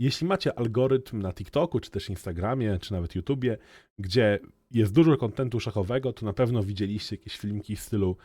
jeśli macie algorytm na TikToku, czy też Instagramie, czy nawet YouTubie, gdzie jest dużo kontentu szachowego, to na pewno widzieliście jakieś filmiki w stylu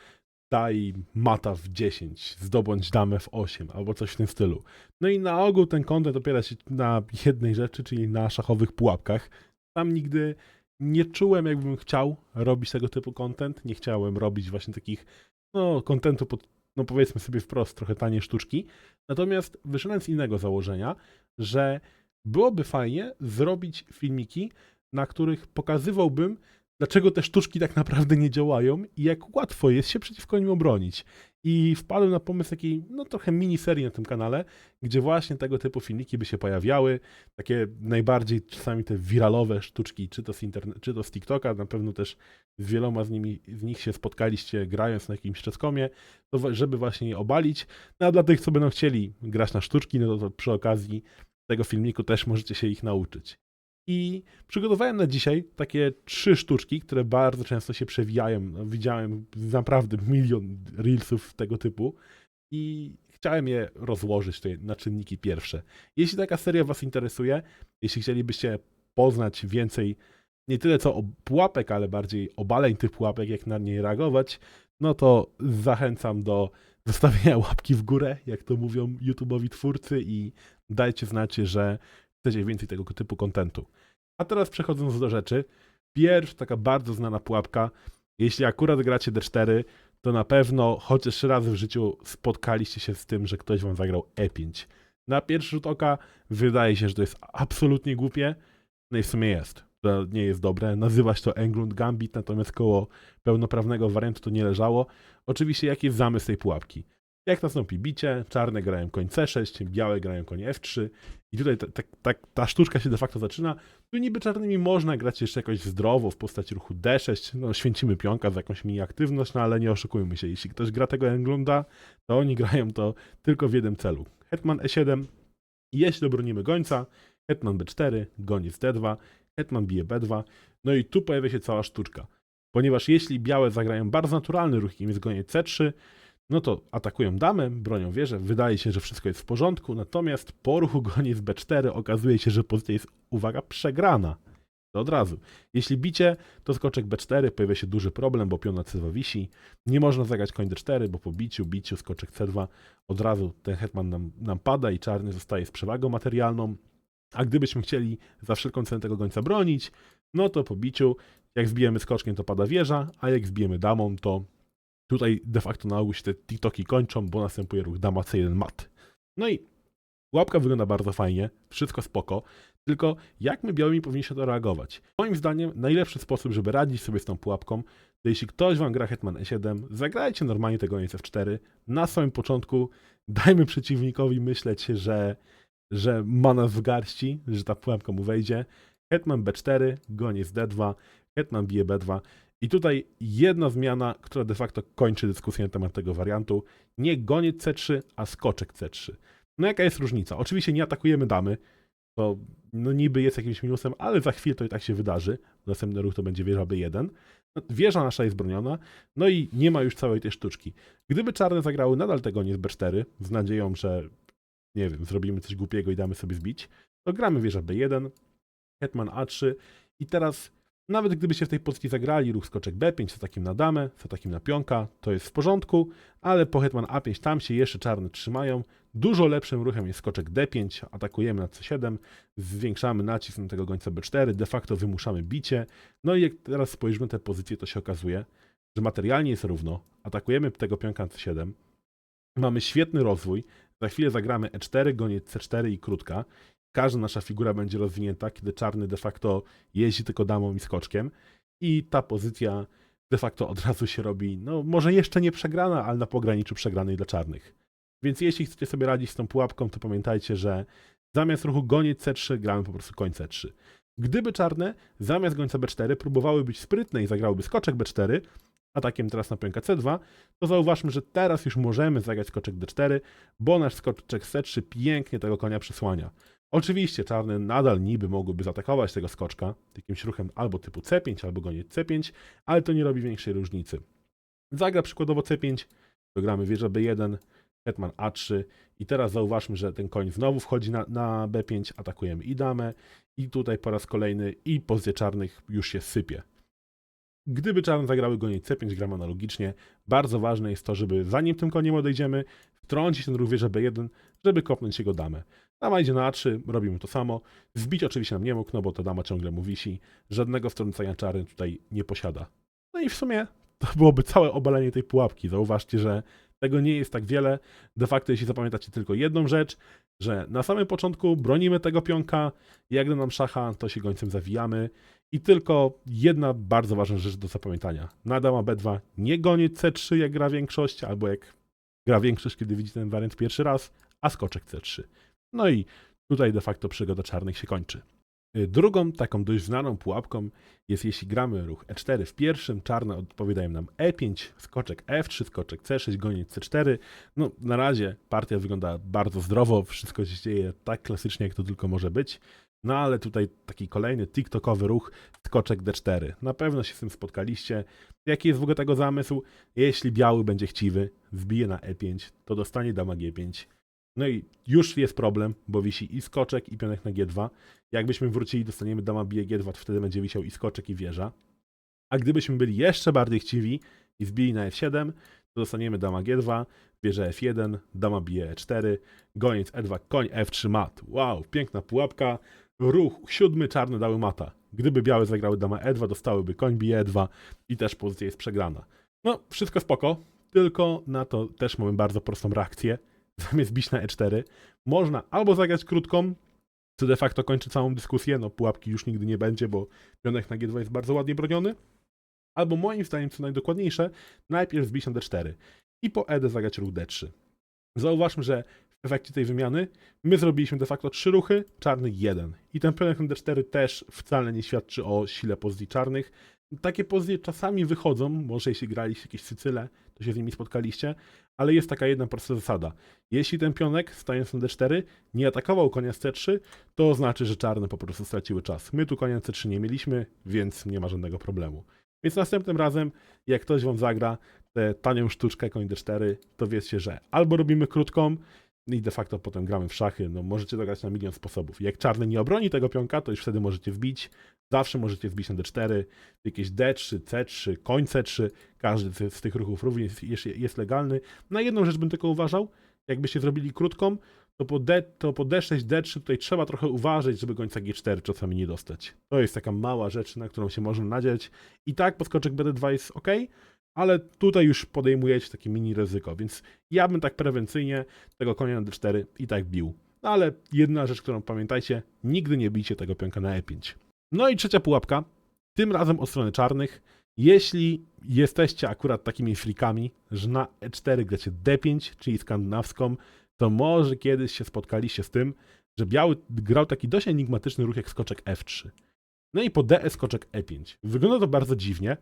daj mata w 10, zdobądź damę w 8, albo coś w tym stylu. No i na ogół ten content opiera się na jednej rzeczy, czyli na szachowych pułapkach. Tam nigdy nie czułem, jakbym chciał robić tego typu content. Nie chciałem robić właśnie takich, no, kontentu pod, no powiedzmy sobie wprost, trochę tanie sztuczki. Natomiast wyszedłem z innego założenia, że byłoby fajnie zrobić filmiki, na których pokazywałbym, dlaczego te sztuczki tak naprawdę nie działają i jak łatwo jest się przeciwko nim obronić. I wpadłem na pomysł takiej, no trochę miniserii na tym kanale, gdzie właśnie tego typu filmiki by się pojawiały. Takie najbardziej czasami te wiralowe sztuczki, czy to z, interne- czy to z TikToka, na pewno też z wieloma z, nimi, z nich się spotkaliście grając na jakimś czeskomie, to żeby właśnie je obalić. No a dla tych, co będą chcieli grać na sztuczki, no to przy okazji tego filmiku też możecie się ich nauczyć. I przygotowałem na dzisiaj takie trzy sztuczki, które bardzo często się przewijają. No, widziałem naprawdę milion reelsów tego typu i chciałem je rozłożyć tutaj na czynniki pierwsze. Jeśli taka seria Was interesuje, jeśli chcielibyście poznać więcej nie tyle co o pułapek, ale bardziej obaleń tych pułapek, jak na nie reagować, no to zachęcam do zostawienia łapki w górę, jak to mówią YouTube'owi twórcy i dajcie znać, że chcecie więcej tego typu kontentu. A teraz przechodząc do rzeczy, pierwsza taka bardzo znana pułapka, jeśli akurat gracie D4, to na pewno chociaż raz w życiu spotkaliście się z tym, że ktoś wam zagrał E5. Na pierwszy rzut oka wydaje się, że to jest absolutnie głupie, no i w sumie jest. To nie jest dobre. Nazywa się to Englund Gambit, natomiast koło pełnoprawnego wariantu to nie leżało. Oczywiście jaki jest zamysł tej pułapki? Jak nastąpi bicie, czarne grają koń C6, białe grają koń F3 i tutaj ta, ta, ta, ta sztuczka się de facto zaczyna. Tu niby czarnymi można grać jeszcze jakoś zdrowo w postaci ruchu D6, no święcimy pionka za jakąś mini aktywność, no ale nie oszukujmy się, jeśli ktoś gra tego Englunda, to oni grają to tylko w jednym celu. Hetman E7, jeśli obronimy gońca, Hetman B4, goniec D2, Hetman bije B2, no i tu pojawia się cała sztuczka. Ponieważ jeśli białe zagrają bardzo naturalny ruch, jakim jest goniec C3, no to atakują damę, bronią wieżę, wydaje się, że wszystko jest w porządku, natomiast po ruchu goniec B4 okazuje się, że pozycja jest, uwaga, przegrana. To od razu. Jeśli bicie, to skoczek B4, pojawia się duży problem, bo pion na C2 wisi. Nie można zagrać koń D4, bo po biciu, biciu, skoczek C2 od razu ten hetman nam, nam pada i czarny zostaje z przewagą materialną. A gdybyśmy chcieli za wszelką cenę tego gońca bronić, no to po biciu, jak zbijemy skoczkiem, to pada wieża, a jak zbijemy damą, to tutaj de facto na ogół się te TikToki kończą, bo następuje ruch dama C1 mat. No i łapka wygląda bardzo fajnie, wszystko spoko, tylko jak my białymi powinniśmy to reagować? Moim zdaniem najlepszy sposób, żeby radzić sobie z tą pułapką, to jeśli ktoś wam gra Hetman E7, zagrajcie normalnie tego goniec F4, na samym początku dajmy przeciwnikowi myśleć, że, że ma nas w garści, że ta pułapka mu wejdzie. Hetman B4, goniec D2, Hetman bije B2, i tutaj jedna zmiana, która de facto kończy dyskusję na temat tego wariantu. Nie goniec C3, a skoczek C3. No jaka jest różnica? Oczywiście nie atakujemy damy, to no niby jest jakimś minusem, ale za chwilę to i tak się wydarzy. Następny ruch to będzie wieża B1. No, Wieża nasza jest broniona, no i nie ma już całej tej sztuczki. Gdyby czarne zagrały nadal tego nie z B4, z nadzieją, że nie wiem, zrobimy coś głupiego i damy sobie zbić, to gramy wieża B1, hetman A3 i teraz nawet gdybyście w tej pozycji zagrali ruch skoczek B5 z takim na damę, z takim na pionka, to jest w porządku, ale po hetman A5 tam się jeszcze czarne trzymają. Dużo lepszym ruchem jest skoczek D5, atakujemy na C7, zwiększamy nacisk na tego gońca B4, de facto wymuszamy bicie. No i jak teraz spojrzymy na tę pozycję, to się okazuje, że materialnie jest równo. Atakujemy tego pionka na C7, mamy świetny rozwój, za chwilę zagramy E4, goniec C4 i krótka. Każda nasza figura będzie rozwinięta, kiedy czarny de facto jeździ tylko damą i skoczkiem. I ta pozycja de facto od razu się robi, no może jeszcze nie przegrana, ale na pograniczu przegranej dla czarnych. Więc jeśli chcecie sobie radzić z tą pułapką, to pamiętajcie, że zamiast ruchu goniec C3 gramy po prostu koń C3. Gdyby czarne zamiast gońca B4 próbowały być sprytne i zagrałyby skoczek B4, atakiem teraz na pionka C2, to zauważmy, że teraz już możemy zagrać skoczek D4, bo nasz skoczek C3 pięknie tego konia przysłania. Oczywiście czarne nadal niby mogłyby zaatakować tego skoczka jakimś ruchem albo typu C5, albo goniec C5, ale to nie robi większej różnicy. Zagra przykładowo C5, to gramy wieża B1, hetman A3 i teraz zauważmy, że ten koń znowu wchodzi na, na B5, atakujemy i damę i tutaj po raz kolejny i pozycję czarnych już się sypie. Gdyby czarne zagrały goniec C5, gram analogicznie. Bardzo ważne jest to, żeby zanim tym koniem odejdziemy, wtrącić ten ruch wieżę B1, żeby kopnąć jego damę. Dama idzie na A3, robimy to samo. Zbić oczywiście nam nie mógł, no bo to dama ciągle mu wisi. Żadnego wtrącenia czarny tutaj nie posiada. No i w sumie to byłoby całe obalenie tej pułapki. Zauważcie, że tego nie jest tak wiele. De facto, jeśli zapamiętacie tylko jedną rzecz, że na samym początku bronimy tego pionka, jak da nam szacha, to się gońcem zawijamy. I tylko jedna bardzo ważna rzecz do zapamiętania. Na dama B2 nie gonię C3, jak gra większość, albo jak gra większość, kiedy widzi ten wariant pierwszy raz, a skoczek C3. No i tutaj de facto przygoda czarnych się kończy. Y, Drugą taką dość znaną pułapką jest jeśli gramy ruch E4 w pierwszym, czarne odpowiadają nam E5, skoczek F3, skoczek C6, goniec C4. No na razie partia wygląda bardzo zdrowo, wszystko się dzieje tak klasycznie jak to tylko może być. No ale tutaj taki kolejny TikTokowy ruch, skoczek D4. Na pewno się z tym spotkaliście. Jaki jest w ogóle tego zamysł? Jeśli biały będzie chciwy, wbije na E5, to dostanie dama G5. No i już jest problem, bo wisi i skoczek, i pionek na G2. Jakbyśmy wrócili, dostaniemy dama bije G2, to wtedy będzie wisiał i skoczek, i wieża. A gdybyśmy byli jeszcze bardziej chciwi i wbili na F7, to dostaniemy dama G2, wieża F1, dama bije E4, goniec E2, koń F3 mat. Wow, piękna pułapka. Ruch siódmy, czarny dały mata. Gdyby białe zagrały dama E2, dostałyby koń bije E2 i też pozycja jest przegrana. No, wszystko spoko, tylko na to też mamy bardzo prostą reakcję. Zamiast bić na E4, można albo zagrać krótką, co de facto kończy całą dyskusję, no pułapki już nigdy nie będzie, bo pionek na G2 jest bardzo ładnie broniony, albo moim zdaniem, co najdokładniejsze, najpierw zbić na D4 i po ED zagrać ruch D3. Zauważmy, że efekcie tej wymiany my zrobiliśmy de facto trzy ruchy, czarny jeden. I ten pionek na D4 też wcale nie świadczy o sile pozycji czarnych. Takie pozycje czasami wychodzą, może jeśli graliście jakieś Sycyle, to się z nimi spotkaliście, ale jest taka jedna prosta zasada. Jeśli ten pionek, stając na D4, nie atakował konia z C3, to znaczy, że czarne po prostu straciły czas. My tu konia C3 nie mieliśmy, więc nie ma żadnego problemu. Więc następnym razem, jak ktoś wam zagra tę tanią sztuczkę koń D4, to wiecie, że albo robimy krótką i de facto potem gramy w szachy. No możecie to grać na milion sposobów. Jak czarny nie obroni tego pionka, to już wtedy możecie wbić. Zawsze możecie wbić na D4, jakieś D3, C3, koń C3. Każdy z, tych ruchów również jest, jest legalny. Na jedną rzecz bym tylko uważał, jakbyście zrobili krótką, to po, D, to po D6, D3 tutaj trzeba trochę uważać, żeby gońca G4 czasami nie dostać. To jest taka mała rzecz, na którą się można nadzieć. I tak podskoczek BD2 jest ok, ale tutaj już podejmujecie takie mini ryzyko, więc ja bym tak prewencyjnie tego konia na D4 i tak bił. No ale jedna rzecz, którą pamiętajcie, nigdy nie bijcie tego pionka na E5. No i trzecia pułapka, tym razem od strony czarnych. Jeśli jesteście akurat takimi frikami, że na E4 gracie D5, czyli skandynawską, to może kiedyś się spotkaliście z tym, że biały grał taki dość enigmatyczny ruch jak skoczek F3. No i po DE skoczek E5. Wygląda to bardzo dziwnie,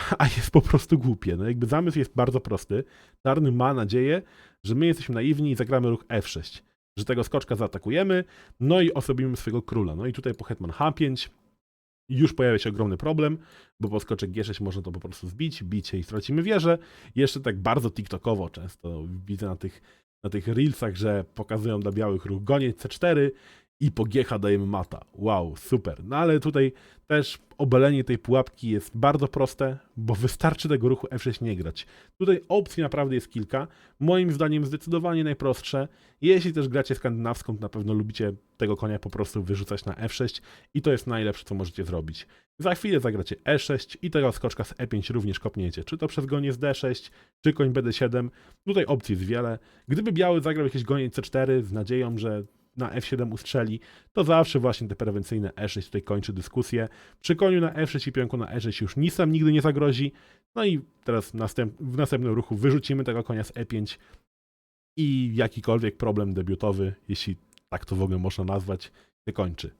a jest po prostu głupie. No jakby zamysł jest bardzo prosty. Czarny ma nadzieję, że my jesteśmy naiwni i zagramy ruch F6. Że tego skoczka zaatakujemy, no i osobimy swojego króla. No i tutaj po hetman H5 już pojawia się ogromny problem, bo po skoczek G6 można to po prostu zbić, bicie i stracimy wieżę. Jeszcze tak bardzo tiktokowo często widzę na tych, na tych reelsach, że pokazują dla białych ruch goniec C4 i po GH dajemy mata. Wow, super. No ale tutaj też obalenie tej pułapki jest bardzo proste, bo wystarczy tego ruchu F6 nie grać. Tutaj opcji naprawdę jest kilka. Moim zdaniem zdecydowanie najprostsze. Jeśli też gracie skandynawską, to na pewno lubicie tego konia po prostu wyrzucać na F6 i to jest najlepsze, co możecie zrobić. Za chwilę zagracie E6 i tego skoczka z E5 również kopniecie. Czy to przez goniec D6, czy koń BD7. Tutaj opcji jest wiele. Gdyby biały zagrał jakieś goniec C4 z nadzieją, że na F7 ustrzeli, to zawsze właśnie te prewencyjne E6 tutaj kończy dyskusję. Przy koniu na F6 i pionku na E6 już nic nam nigdy nie zagrozi. No i teraz następ, w następnym ruchu wyrzucimy tego konia z E5 i jakikolwiek problem debiutowy, jeśli tak to w ogóle można nazwać, się kończy.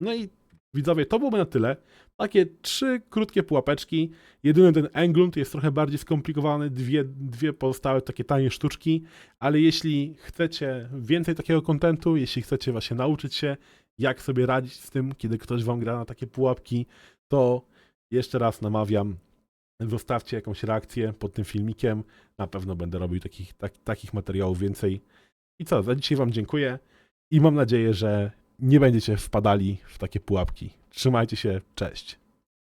No i widzowie, to byłoby na tyle. Takie trzy krótkie pułapeczki. Jedyny ten Englund jest trochę bardziej skomplikowany, dwie, dwie pozostałe takie tanie sztuczki, ale jeśli chcecie więcej takiego kontentu, jeśli chcecie właśnie nauczyć się, jak sobie radzić z tym, kiedy ktoś wam gra na takie pułapki, to jeszcze raz namawiam, Zostawcie jakąś reakcję pod tym filmikiem. Na pewno będę robił takich, tak, takich materiałów więcej. I co, za dzisiaj Wam dziękuję i mam nadzieję, że nie będziecie wpadali w takie pułapki. Trzymajcie się, cześć.